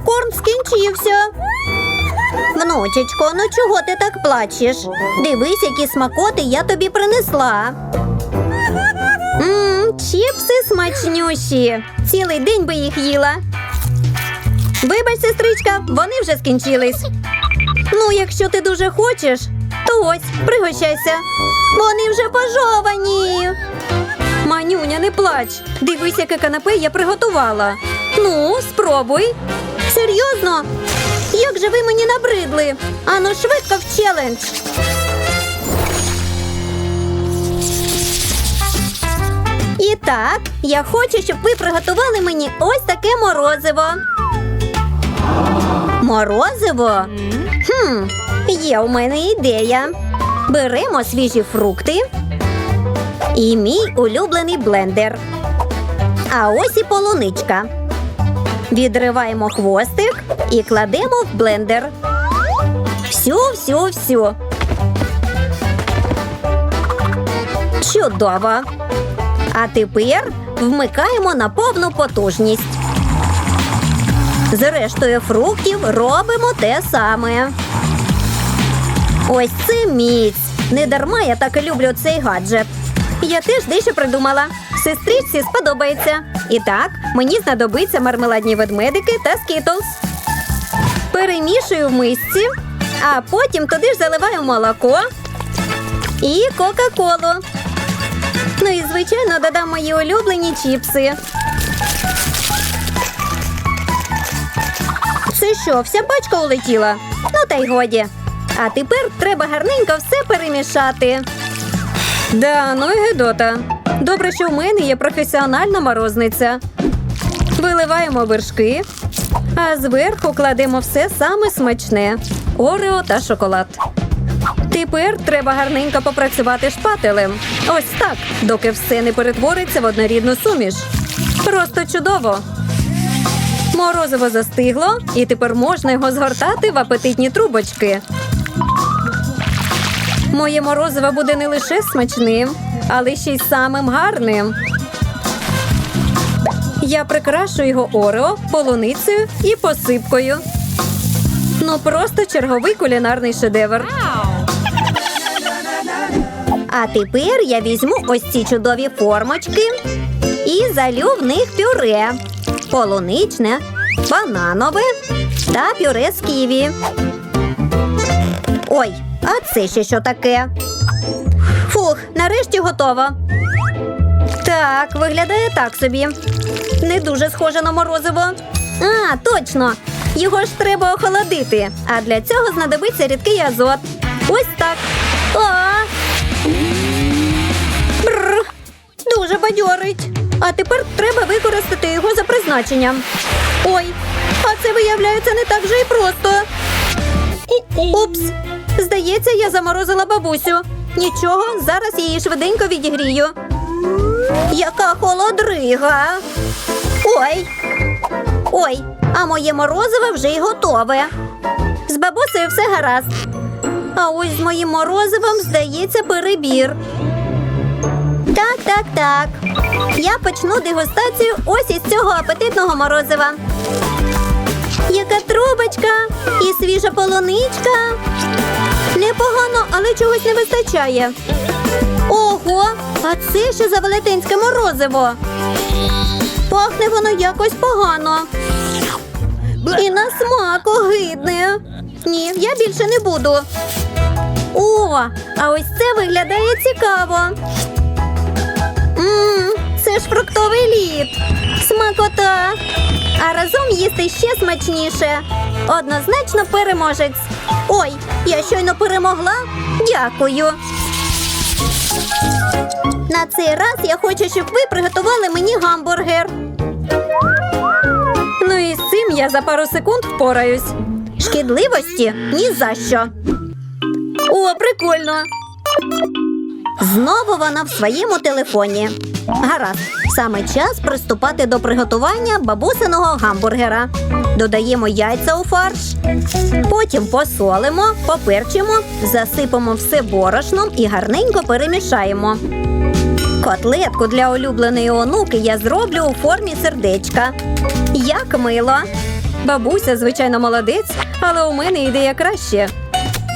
Попкорн скінчився. Внучечко, ну чого ти так плачеш? Дивись, які смакоти я тобі принесла. Мм, чіпси смачнющі. Цілий день би їх їла. Вибач, сестричка, вони вже скінчились. Ну, якщо ти дуже хочеш, то ось, пригощайся. Вони вже пожовані. Манюня, не плач. Дивись, яке канапе я приготувала. Ну, спробуй. Серйозно? Як же ви мені набридли? Ану, швидко в челендж. І так, я хочу, щоб ви приготували мені ось таке морозиво. Морозиво? Хм, є у мене ідея. Беремо свіжі фрукти і мій улюблений блендер. А ось і полуничка. Відриваємо хвостик і кладемо в блендер. Всю, всю, всю. Чудово. А тепер вмикаємо на повну потужність. З рештою фруктів робимо те саме. Ось це міць. Не дарма я так люблю цей гаджет. Я теж дещо придумала. Сестричці сподобається. І так, мені знадобиться мармеладні ведмедики та скітлз. Перемішую в мисці, а потім туди ж заливаю молоко і Кока-Колу. Ну і, звичайно, додам мої улюблені чіпси. Це що, вся пачка улетіла? Ну та й годі. А тепер треба гарненько все перемішати. Да, ну і гидота. Добре, що в мене є професіональна морозниця. Виливаємо вершки, а зверху кладемо все саме смачне орео та шоколад. Тепер треба гарненько попрацювати шпателем. Ось так, доки все не перетвориться в однорідну суміш. Просто чудово. Морозиво застигло, і тепер можна його згортати в апетитні трубочки. Моє морозиво буде не лише смачним, але ще й самим гарним. Я прикрашу його орео, полуницею і посипкою. Ну просто черговий кулінарний шедевр. А тепер я візьму ось ці чудові формочки і залю в них пюре. Полуничне, бананове та пюре з ківі. Ой, а це ще що таке? Нарешті готово. Так, виглядає так собі. Не дуже схоже на морозиво. А, точно. Його ж треба охолодити. А для цього знадобиться рідкий азот. Ось так. А! Бррр. Дуже бадьорить. А тепер треба використати його за призначенням. Ой, а це виявляється не так же і просто. Упс. Здається, я заморозила бабусю. Нічого, зараз її швиденько відігрію. Яка холодрига. Ой. Ой, а моє морозиво вже й готове. З бабусею все гаразд. А ось з моїм морозивом, здається, перебір. Так, так, так. Я почну дегустацію ось із цього апетитного морозива. Яка трубочка і свіжа полуничка. Непогано, але чогось не вистачає. Ого, а це що за велетенське морозиво? Пахне воно якось погано. І на смак огидне. Ні, я більше не буду. О, а ось це виглядає цікаво. Мм, це ж фруктовий лід. Смакота. А разом їсти ще смачніше. Однозначно переможець. Ой, я щойно перемогла. Дякую. На цей раз я хочу, щоб ви приготували мені гамбургер. Ну і з цим я за пару секунд впораюсь. Шкідливості ні за що. О, прикольно. Знову вона в своєму телефоні. Гаразд, саме час приступати до приготування бабусиного гамбургера. Додаємо яйця у фарш, потім посолимо, поперчимо, засипемо все борошном і гарненько перемішаємо. Котлетку для улюбленої онуки я зроблю у формі сердечка. Як мило. Бабуся, звичайно, молодець, але у мене ідея краще.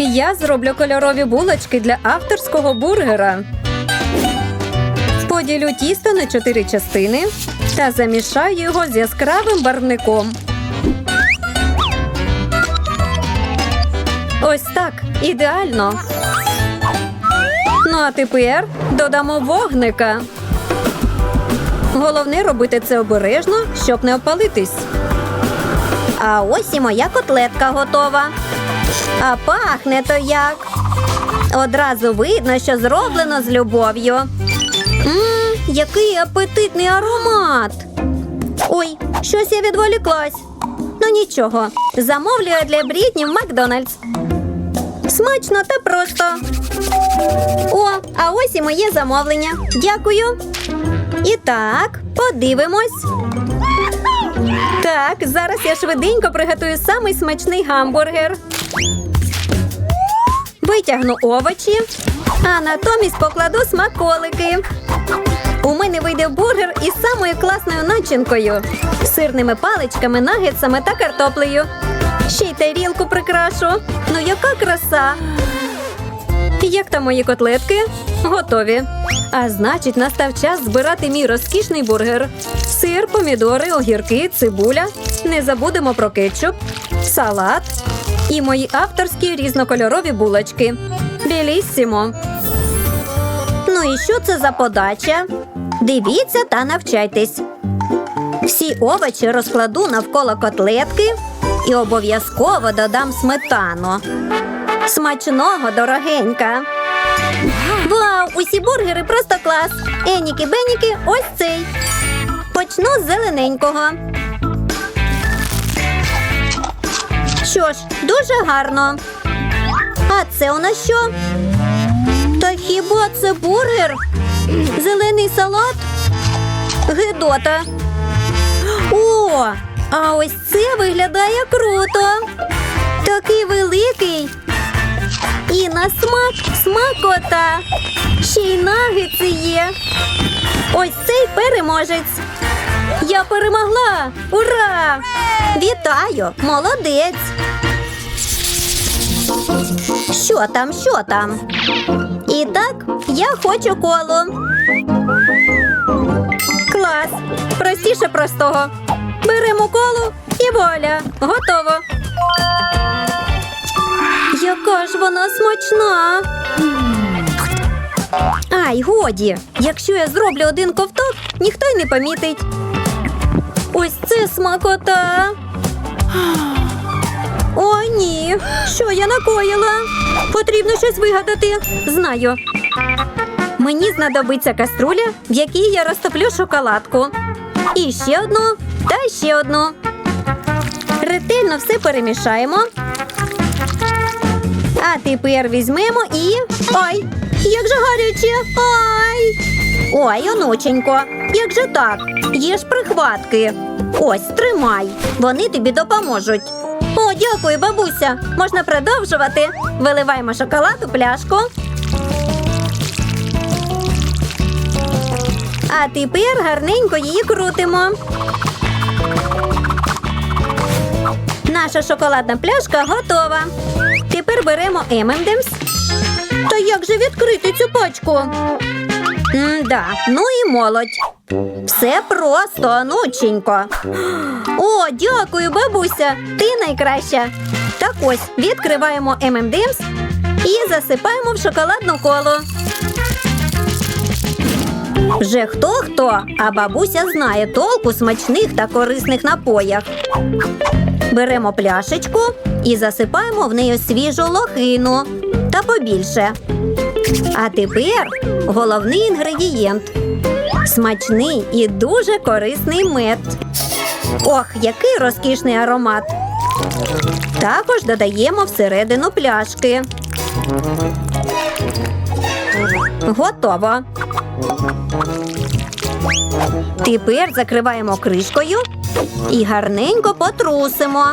Я зроблю кольорові булочки для авторського бургера. Поділю тісто на чотири частини та замішаю його з яскравим барвником. Ось так, ідеально. Ну а тепер додамо вогника. Головне робити це обережно, щоб не опалитись. А ось і моя котлетка готова. А пахне то як. Одразу видно, що зроблено з любов'ю. Мм, який апетитний аромат. Ой, щось я відволіклась. Ну нічого, замовлюю для Брітні в Макдональдс. Смачно та просто. О, а ось і моє замовлення. Дякую. І так, подивимось. Так, зараз я швиденько приготую самий смачний гамбургер. Витягну овочі, а натомість покладу смаколики. У мене вийде бургер із самою класною начинкою, сирними паличками, нагетсами та картоплею. Ще й тарілку прикрашу. Ну яка краса! Як там мої котлетки? Готові. А значить, настав час збирати мій розкішний бургер. Сир, помідори, огірки, цибуля. Не забудемо про кетчуп, салат і мої авторські різнокольорові булочки. Біліссімо. І що це за подача? Дивіться та навчайтесь. Всі овочі розкладу навколо котлетки і обов'язково додам сметану. Смачного, дорогенька. Вау, усі бургери просто клас. Еніки беніки ось цей. Почну з зелененького. Що ж, дуже гарно. А це у нас що? Хіба це бургер? Зелений салат? Гидота. О, а ось це виглядає круто. Такий великий. І на смак смакота. Ще й нагиці є. Ось цей переможець. Я перемогла! Ура! Вітаю! Молодець! Що там, що там? І так, я хочу коло. Клас! Простіше простого. Беремо коло і воля. Готово. Яка ж вона смачна. Ай, годі. Якщо я зроблю один ковток, ніхто й не помітить. Ось це смакота. О, ні. Що я накоїла? Потрібно щось вигадати. Знаю. Мені знадобиться каструля, в якій я розтоплю шоколадку. І ще одну та ще одну. Ретельно все перемішаємо. А тепер візьмемо і. Ой, як же гаряче! Ай! Ой, онученько, як же так? Є ж прихватки. Ось, тримай. Вони тобі допоможуть. О, дякую, бабуся. Можна продовжувати. Виливаємо шоколад у пляшку. А тепер гарненько її крутимо. Наша шоколадна пляшка готова. Тепер беремо M&M's. Та як же відкрити цю пачку? М-да, ну і молодь. Все просто, онученько. О, дякую, бабуся. Ти найкраща. Так ось відкриваємо M&M's і засипаємо в шоколадну колу. Вже хто хто, а бабуся знає толку смачних та корисних напоях. Беремо пляшечку і засипаємо в неї свіжу лохину та побільше. А тепер головний інгредієнт смачний і дуже корисний мед. Ох, який розкішний аромат. Також додаємо всередину пляшки. Готово. Тепер закриваємо кришкою і гарненько потрусимо.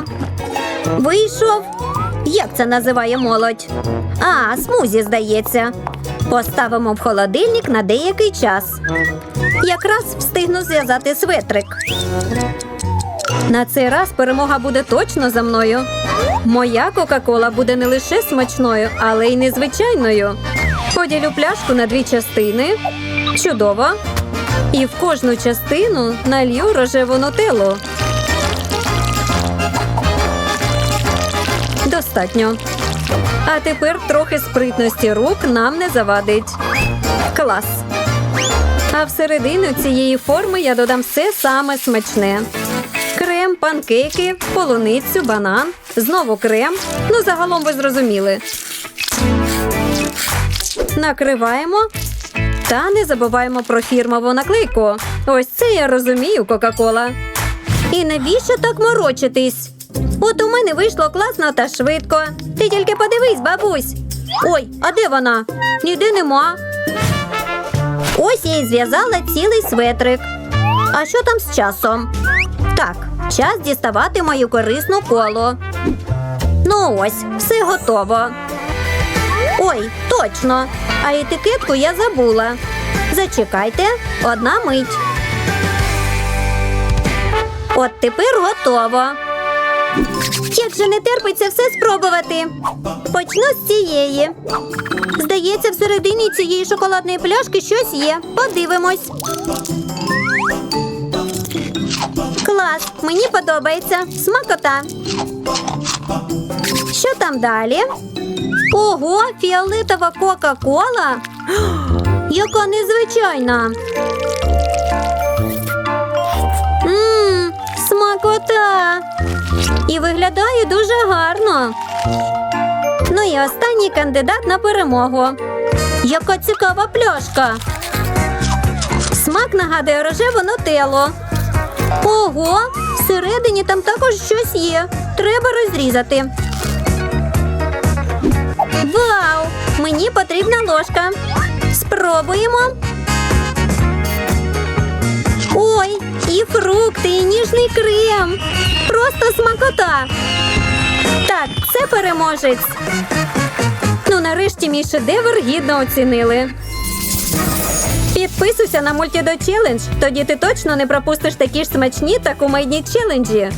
Вийшов. Як це називає молодь? А, смузі, здається. Поставимо в холодильник на деякий час. Якраз встигну зв'язати светрик. На цей раз перемога буде точно за мною. Моя Кока-Кола буде не лише смачною, але й незвичайною. Поділю пляшку на дві частини. Чудово. І в кожну частину налью рожеву нутеллу. Достатньо. А тепер трохи спритності рук нам не завадить. Клас. А всередину цієї форми я додам все саме смачне. Крем, панкейки, полуницю, банан, знову крем. Ну, загалом ви зрозуміли. Накриваємо та не забуваємо про фірмову наклейку. Ось це я розумію, Кока-Кола. І навіщо так морочитись? От у мене вийшло класно та швидко. Ти тільки подивись, бабусь. Ой, а де вона? Ніде нема. Ось я і зв'язала цілий светрик. А що там з часом? Так, час діставати мою корисну колу. Ну ось, все готово. Ой, точно. А етикетку я забула. Зачекайте, одна мить. От тепер готово. Як же не терпиться все спробувати. Почну з цієї. Здається, всередині цієї шоколадної пляшки щось є. Подивимось. Клас, мені подобається. Смакота. Що там далі? Ого, фіолетова Кока-Кола. Яка незвичайна. Мм, смакота. І виглядає дуже гарно. Ну і останній кандидат на перемогу. Яка цікава пляшка. Смак нагадує рожеву нутеллу. Ого, всередині там також щось є. Треба розрізати. Вау! Мені потрібна ложка. Спробуємо. Ой, фрукти, і ніжний крем. Просто смакота. Так, це переможець. Ну, нарешті мій шедевр гідно оцінили. Підписуйся на Мультідо Челендж, тоді ти точно не пропустиш такі ж смачні та кумедні челенджі.